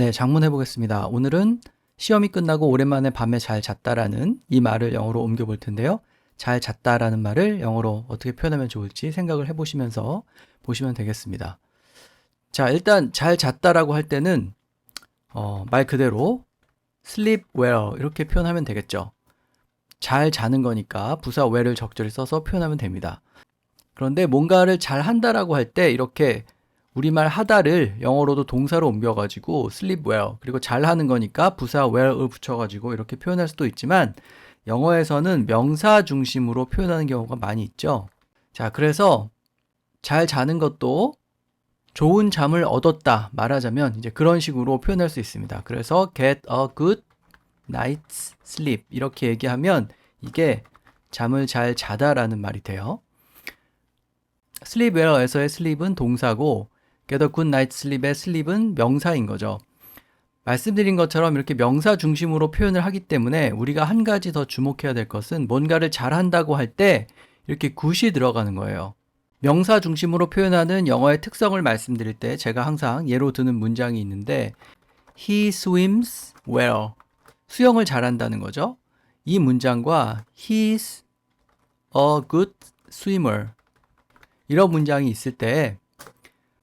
네, 장문 해 보겠습니다. 오늘은 시험이 끝나고 오랜만에 밤에 잘 잤다라는 이 말을 영어로 옮겨 볼 텐데요. 잘 잤다라는 말을 영어로 어떻게 표현하면 좋을지 생각을 해 보시면서 보시면 되겠습니다. 자, 일단 잘 잤다라고 할 때는 어, 말 그대로 sleep well 이렇게 표현하면 되겠죠. 잘 자는 거니까 부사 well을 적절히 써서 표현하면 됩니다. 그런데 뭔가를 잘 한다라고 할 때 이렇게 우리말 하다를 영어로도 동사로 옮겨가지고 sleep well 그리고 잘 하는 거니까 부사 well을 붙여가지고 이렇게 표현할 수도 있지만 영어에서는 명사 중심으로 표현하는 경우가 많이 있죠. 자, 그래서 잘 자는 것도 좋은 잠을 얻었다 말하자면 이제 그런 식으로 표현할 수 있습니다. 그래서 get a good night's sleep 이렇게 얘기하면 이게 잠을 잘 자다라는 말이 돼요. sleep well에서의 sleep은 동사고 get a good night's sleep의 sleep은 명사인 거죠. 말씀드린 것처럼 이렇게 명사 중심으로 표현을 하기 때문에 우리가 한 가지 더 주목해야 될 것은 뭔가를 잘한다고 할 때 이렇게 굿이 들어가는 거예요. 명사 중심으로 표현하는 영어의 특성을 말씀드릴 때 제가 항상 예로 드는 문장이 있는데 He swims well. 수영을 잘한다는 거죠. 이 문장과 He's a good swimmer. 이런 문장이 있을 때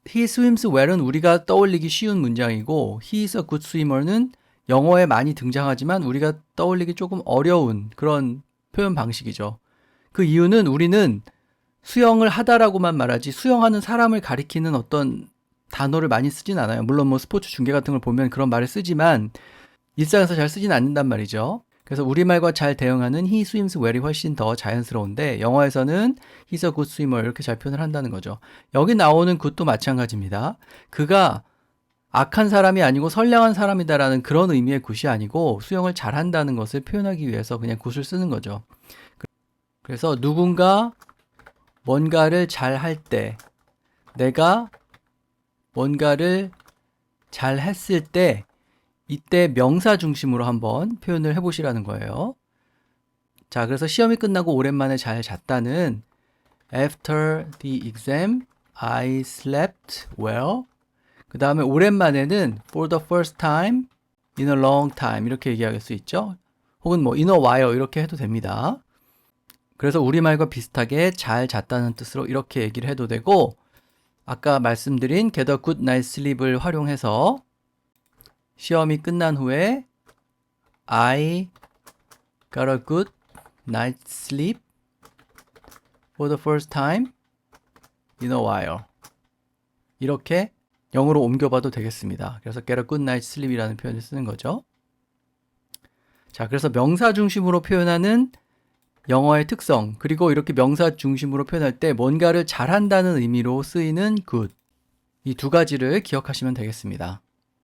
He swims well은 우리가 떠올리기 쉬운 문장이고 He's a good swimmer는 영어에 많이 등장하지만 우리가 떠올리기 조금 어려운 그런 표현 방식이죠. 그 이유는 우리는 수영을 하다라고만 말하지 수영하는 사람을 가리키는 어떤 단어를 많이 쓰진 않아요. 물론 뭐 스포츠 중계 같은 걸 보면 그런 말을 쓰지만 일상에서 잘 쓰진 않는단 말이죠. 그래서 우리말과 잘 대응하는 he swims well이 훨씬 더 자연스러운데 영어에서는 he's a good swimmer 이렇게 잘 표현을 한다는 거죠. 여기 나오는 굿도 마찬가지입니다. 그가 악한 사람이 아니고 선량한 사람이다라는 그런 의미의 굿이 아니고 수영을 잘한다는 것을 표현하기 위해서 그냥 굿을 쓰는 거죠. 그래서 누군가 뭔가를 잘 할 때, 내가 뭔가를 잘 했을 때, 이때 명사 중심으로 한번 표현을 해보시라는 거예요. 자, 그래서 시험이 끝나고 오랜만에 잘 잤다는 After the exam, I slept well. 그 다음에 오랜만에는 For the first time, in a long time 이렇게 얘기할 수 있죠. 혹은 뭐 in a while 이렇게 해도 됩니다. 그래서 우리말과 비슷하게 잘 잤다는 뜻으로 이렇게 얘기를 해도 되고 아까 말씀드린 get a good night sleep을 활용해서 시험이 끝난 후에 I got a good night's sleep for the first time in a while 이렇게 영어로 옮겨봐도 되겠습니다. 그래서 get a good night's sleep이라는 표현을 쓰는 거죠. 자, 그래서 명사 중심으로 표현하는 영어의 특성, 그리고 이렇게 명사 중심으로 표현할 때 뭔가를 잘한다는 의미로 쓰이는 good. 이 두 가지를 기억하시면 되겠습니다.